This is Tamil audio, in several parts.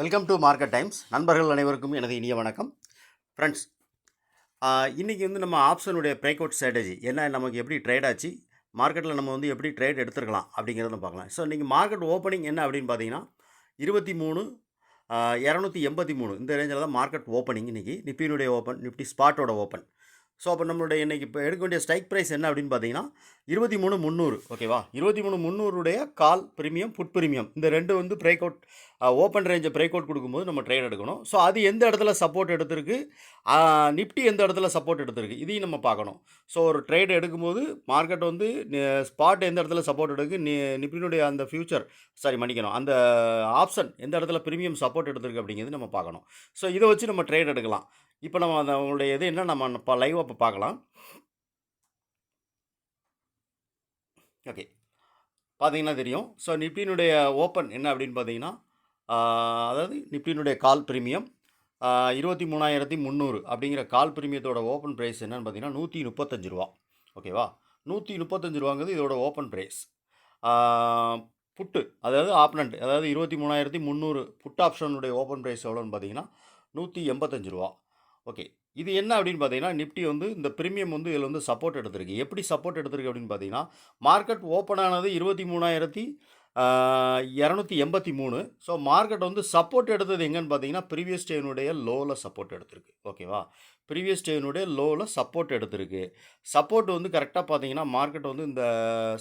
வெல்கம் டு மார்க்கெட் டைம்ஸ் நண்பர்கள் அனைவருக்கும் எனது இனிய வணக்கம். ஃப்ரெண்ட்ஸ் இன்றைக்கி வந்து நம்ம ஆப்ஷனுடைய பிரேக் அவுட் ஸ்ட்ராட்டஜி என்ன நமக்கு எப்படி ட்ரேட் ஆச்சு? மார்க்கெட்டில் நம்ம வந்து எப்படி ட்ரேட் எடுத்துருக்கலாம் அப்படிங்கிறத பார்க்கலாம். ஸோ நீங்கள் மார்க்கெட் ஓப்பனிங் என்ன அப்படின்னு பார்த்தீங்கன்னா இருபத்தி மூணு இரநூத்தி எண்பத்தி மூணு. இந்த ரேஞ்சில் தான் மார்க்கெட் ஓப்பனிங் இன்றைக்கி நிஃப்டியினுடைய ஓப்பன் நிஃப்டி ஸ்பாட்டோட ஓப்பன் ஸோ அப்போ நம்மளுடைய இன்றைக்கி இப்போ எடுக்க வேண்டிய ஸ்ட்ரைக் ப்ரைஸ் என்ன அப்படின்னு பார்த்தீங்கன்னா இருபத்தி மூணு முந்நூறு. ஓகேவா இருபத்தி மூணு முந்நூறுடைய கால் ப்ரீமியம் புட் ப்ரீமியம் இந்த ரெண்டு வந்து பிரேக் அவுட் ஓப்பன் ரேஞ்சை பிரேக் அவுட் கொடுக்கும்போது நம்ம ட்ரேட் எடுக்கணும். ஸோ அது எந்த இடத்துல சப்போர்ட் எடுத்திருக்கு? நிஃப்டி எந்த இடத்துல சப்போர்ட் எடுத்திருக்கு? இதையும் நம்ம பார்க்கணும். ஸோ ஒரு ட்ரேட் எடுக்கும்போது மார்க்கெட் வந்து ஸ்பாட் எந்த இடத்துல சப்போர்ட் எடுக்கு நி நிப்டினுடைய அந்த ஃபியூச்சர் சாரி மன்னிக்கணும். அந்த ஆப்ஷன் எந்த இடத்துல ப்ரீமியம் சப்போர்ட் எடுத்திருக்கு அப்படிங்கிறது நம்ம பார்க்கணும். ஸோ இதை வச்சு நம்ம ட்ரேட் எடுக்கலாம். இப்போ நம்ம அந்த அவங்களுடைய இது என்ன நம்ம இப்போ லைவாக இப்போ பார்க்கலாம். ஓகே பார்த்தீங்கன்னா தெரியும். ஸோ நிப்டினுடைய ஓப்பன் என்ன அப்படின்னு பார்த்தீங்கன்னா அதாவது நிப்டினுடைய கால் ப்ரீமியம் இருபத்தி மூணாயிரத்தி முந்நூறு அப்படிங்கிற கால் ப்ரீமியத்தோட ஓப்பன் ப்ரைஸ் என்னன்னு பார்த்தீங்கன்னா நூற்றி முப்பத்தஞ்சு ரூபா. ஓகேவா நூற்றி முப்பத்தஞ்சு ரூபாங்கிறது இதோட ஓப்பன் ப்ரைஸ் புட்டு அதாவது ஆப்னண்ட் அதாவது இருபத்தி மூணாயிரத்தி முந்நூறு புட் ஆப்ஷனுடைய ஓப்பன் ப்ரைஸ் எவ்வளோன்னு பார்த்தீங்கன்னா நூற்றி எண்பத்தஞ்சு ரூபா. ஓகே. இது என்ன அப்படின்னு பார்த்தீங்கன்னா நிஃப்டி வந்து இந்த ப்ரீமியம் வந்து இதில் வந்து சப்போர்ட் எடுத்திருக்கு. எப்படி சப்போர்ட் எடுத்திருக்கு அப்படின்னு பார்த்தீங்கன்னா மார்க்கெட் ஓப்பன் ஆனது இருபத்தி மூணாயிரத்தி இரநூத்தி எண்பத்தி மூணு. ஸோ மார்க்கெட் வந்து சப்போர்ட் எடுத்தது எங்கன்னு பார்த்தீங்கன்னா ப்ரீவியஸ் டேனுடைய லோவில் சப்போர்ட் எடுத்திருக்கு. ஓகேவா ப்ரீவியஸ் டேனுடைய லோவில் சப்போர்ட் எடுத்திருக்கு. சப்போர்ட் வந்து கரெக்டாக பார்த்தீங்கன்னா மார்க்கெட் வந்து இந்த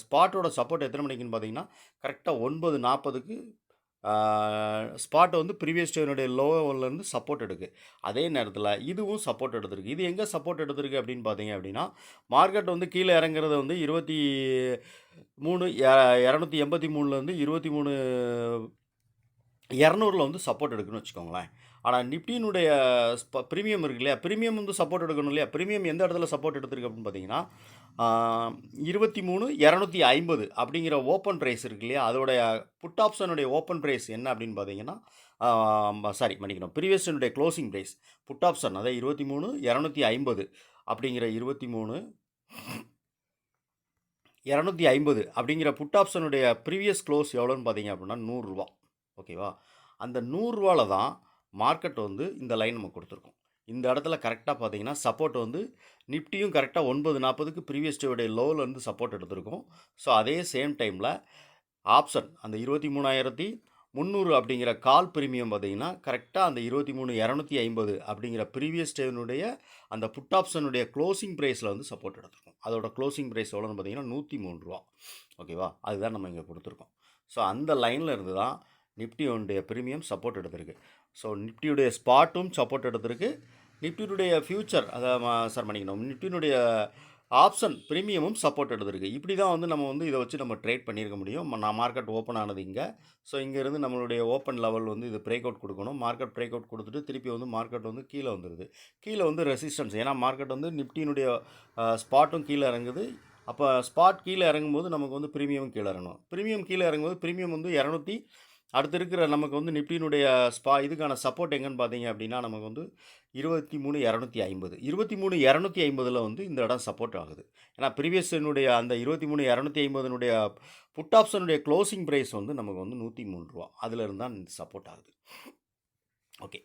ஸ்பாட்டோட சப்போர்ட் எத்தனை மணிக்குன்னு பார்த்தீங்கன்னா கரெக்டாக ஒன்பது நாற்பதுக்கு ஸ்பாட் வந்து ப்ரீவியஸ் டேனுடைய லோவிலேருந்து சப்போர்ட் எடுக்கு. அதே நேரத்தில் இதுவும் சப்போர்ட் எடுத்திருக்கு. இது எங்கே சப்போர்ட் எடுத்திருக்கு அப்படின்னு பார்த்தீங்க அப்படின்னா மார்க்கெட் வந்து கீழே இறங்குறது வந்து இருபத்தி மூணு இரநூத்தி எண்பத்தி மூணுலேருந்து இருபத்தி மூணு இரநூறுல வந்து சப்போர்ட் எடுக்கணும்னு வச்சுக்கோங்களேன். ஆனால் நிப்டினுடைய ப்ரீமியம் இருக்கு இல்லையா? ப்ரீமியம் வந்து சப்போர்ட் எடுக்கணும் இல்லையா? ப்ரீமியம் எந்த இடத்துல சப்போர்ட் எடுத்திருக்கு அப்படின்னு பார்த்தீங்கன்னா இருபத்தி மூணு இரநூத்தி ஐம்பது அப்படிங்கிற ஓப்பன் ப்ரைஸ் இருக்கு இல்லையா? அதோடைய புட் ஆப்ஷனுடைய ஓப்பன் ப்ரைஸ் என்ன அப்படின்னு பார்த்தீங்கன்னா சாரி மன்னிக்கணும். ப்ரீவியஸனுடைய க்ளோசிங் ப்ரைஸ் புட் ஆப்ஷன் அதாவது இருபத்தி மூணு இரநூத்தி ஐம்பது அப்படிங்கிற இருபத்தி மூணு இரநூத்தி ஐம்பது அப்படிங்கிற புட் ஆப்ஷனுடைய ப்ரீவியஸ் க்ளோஸ் எவ்வளோன்னு பார்த்தீங்க அப்படின்னா நூறுரூவா ஓகேவா அந்த நூறுரூவால தான் மார்க்கெட் வந்து இந்த லைன் நம்ம கொடுத்துருக்கோம். இந்த இடத்துல கரெக்டாக பார்த்தீங்கன்னா சப்போர்ட் வந்து நிப்டியும் கரெக்டாக ஒன்பது நாற்பதுக்கு ப்ரீவியஸ் டேவுடைய லோவிலேருந்து சப்போர்ட் எடுத்திருக்கோம். ஸோ அதே சேம் டைமில் ஆப்ஷன் அந்த இருபத்தி மூணாயிரத்தி முந்நூறு அப்படிங்கிற கால் பிரீமியம் பார்த்தீங்கன்னா கரெக்டாக அந்த இருபத்தி மூணு இரநூத்தி ஐம்பது அப்படிங்கிற ப்ரீவியஸ் டேனுடைய அந்த புட் ஆப்ஷனுடைய க்ளோசிங் ப்ரைஸில் வந்து சப்போர்ட் எடுத்திருக்கும். அதோட க்ளோசிங் ப்ரைஸ் எவ்வளோன்னு பார்த்தீங்கன்னா நூற்றி மூணு ரூபா. ஓகேவா அதுதான் நம்ம இங்கே கொடுத்துருக்கோம். ஸோ அந்த லைனில் இருந்து தான் நிஃப்டியோடைய ப்ரீமியம் சப்போர்ட் எடுத்திருக்கு. ஸோ நிப்டியுடைய ஸ்பாட்டும் சப்போர்ட் எடுத்திருக்கு. நிப்டினுடைய ஃபியூச்சர் அதை சார் பண்ணிக்கணும் நிப்டினுடைய ஆப்ஷன் ப்ரீமியமும் சப்போர்ட் எடுத்திருக்கு. இப்படி தான் வந்து நம்ம வந்து இதை வச்சு நம்ம ட்ரேட் பண்ணியிருக்க முடியும். நான் மார்க்கெட் ஓப்பன் ஆனது இங்கே. ஸோ இங்கேருந்து நம்மளுடைய ஓப்பன் லெவல் வந்து இது பிரேக் அவுட் கொடுக்கணும். மார்க்கெட் பிரேக் அவுட் கொடுத்துட்டு திருப்பி வந்து மார்க்கெட் வந்து கீழே வந்துடுது கீழே வந்து ரெசிஸ்டன்ஸ் ஏன்னா மார்க்கெட் வந்து நிப்டினுடைய ஸ்பாட்டும் கீழே இறங்குது. அப்போ ஸ்பாட் கீழே இறங்கும்போது நமக்கு வந்து ப்ரீமியம் கீழே இறங்கணும். ப்ரீமியம் கீழே இறங்கும்போது ப்ரீமியம் வந்து இரநூத்தி அடுத்து இருக்கிற நமக்கு வந்து நிப்டினுடைய ஸ்பா இதுக்கான சப்போர்ட் எங்கன்னு பார்த்தீங்க அப்படின்னா நமக்கு வந்து இருபத்தி மூணு இரநூத்தி ஐம்பது. இருபத்தி மூணு இரநூத்தி ஐம்பதில் வந்து இந்த இடம் சப்போர்ட் ஆகுது. ஏன்னா ப்ரீவியஸனுடைய அந்த இருபத்தி மூணு இரநூத்தி ஐம்பதுனுடைய புட் ஆப்ஷனுடைய க்ளோசிங் ப்ரைஸ் வந்து நமக்கு வந்து நூற்றி மூணு ரூபா. அதில் இருந்தால் சப்போர்ட் ஆகுது. ஓகே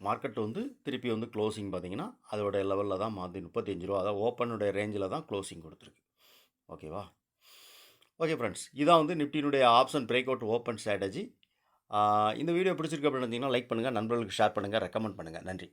மார்க்கெட் வந்து திருப்பி வந்து க்ளோசிங் பார்த்தீங்கன்னா அதோடய லெவலில் தான் மாற்றி முப்பத்தஞ்சு ரூபா. அதாவது ஓப்பனுடைய ரேஞ்சில் தான் க்ளோசிங் கொடுத்துருக்கு. ஓகேவா ஓகே ஃப்ரெண்ட்ஸ் இதான் வந்து நிப்டினுடைய option break out open strategy இந்த வீடியோ பிடிச்சிருக்கு அப்படின்னு நினச்சிங்கன்னா லைக் பண்ணுங்கள் நண்பர்களுக்கு ஷேர் பண்ணுங்கள் ரெக்கமெண்ட் பண்ணுங்கள் நன்றி.